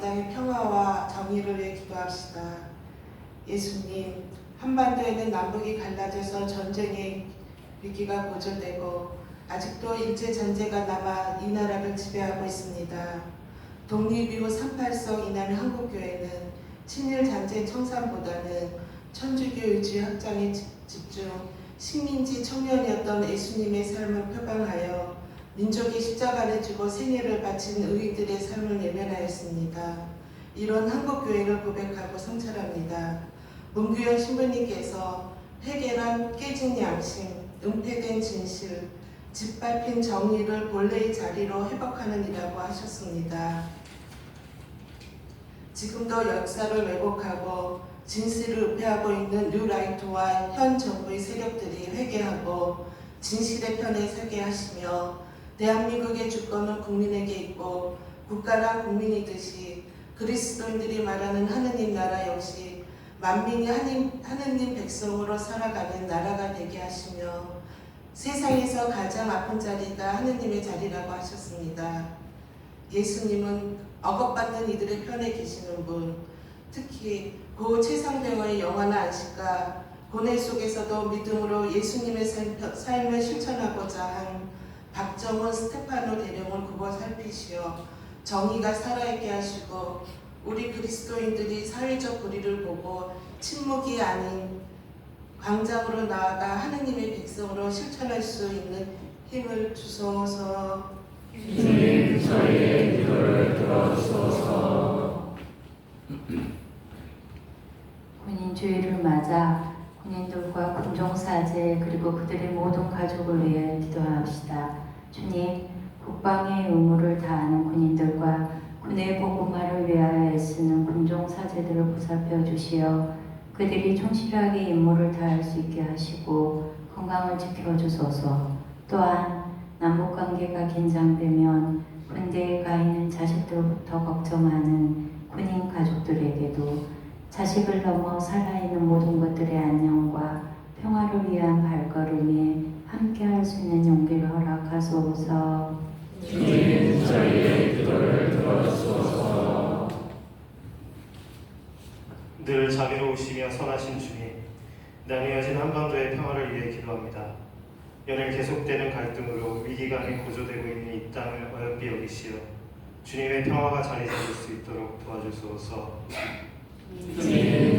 이 땅의 평화와 정의를 위해 기도합시다. 예수님, 한반도에는 남북이 갈라져서 전쟁의 위기가 고조되고 아직도 일제 전제가 남아 이 나라를 지배하고 있습니다. 독립 이후 38성 이남 한국교회는 친일 잔재 청산보다는 천주교 유지 확장에 집- 집중, 식민지 청년이었던 예수님의 삶을 표방하여 민족이 십자가를 지고 생애를 바친 의인들의 삶을 내면하였습니다. 이런 한국교회를 고백하고 성찰합니다. 문규현 신부님께서 회개란 깨진 양심, 은폐된 진실, 짓밟힌 정의를 본래의 자리로 회복하는 이라고 하셨습니다. 지금도 역사를 왜곡하고 진실을 은폐하고 있는 뉴라이트와 현 정부의 세력들이 회개하고 진실의 편에 서게 하시며 대한민국의 주권은 국민에게 있고 국가란 국민이듯이 그리스도인들이 말하는 하느님 나라 역시 만민이 하나님, 하느님 백성으로 살아가는 나라가 되게 하시며 세상에서 가장 아픈 자리가 하느님의 자리라고 하셨습니다. 예수님은 억압받는 이들의 편에 계시는 분, 특히 고 최상병의 영원한 안식과 고뇌 속에서도 믿음으로 예수님의 삶- 삶을 실천하고자 한 박정원 스테파노 대령을 굽어 살피시어 정의가 살아있게 하시고 우리 그리스도인들이 사회적 불의를 보고 침묵이 아닌 광장으로 나아가 하느님의 백성으로 실천할 수 있는 힘을 주소서. 주님 저희의 기도를 들어주소서 군인 주의를 맞아 군인들과 군종사제 그리고 그들의 모든 가족을 위해 기도합시다. 주님, 국방의 의무를 다하는 군인들과 군의 복음화를 위하여 애쓰는 군종사제들을 보살펴 주시어 그들이 충실하게 임무를 다할 수 있게 하시고 건강을 지켜 주소서. 또한 남북 관계가 긴장되면 군대에 가 있는 자식들부터 걱정하는 군인 가족들에게도 자식을 넘어 살아있는 모든 것들의 안녕과 평화를 위한 발걸음에 함께할 수 있는 용기를 허락 하소서. 주님 저희의 기도를 들어주소서 늘 자비로우시며 선하신 주님, 나뉘어진 한반도의 평화를 위해 기도합니다. 연일 계속되는 갈등으로 위기감이 고조되고 있는 이 땅을 어여삐 여기시어 주님의 평화가 자리 잡을 수 있도록 도와주소서. 주님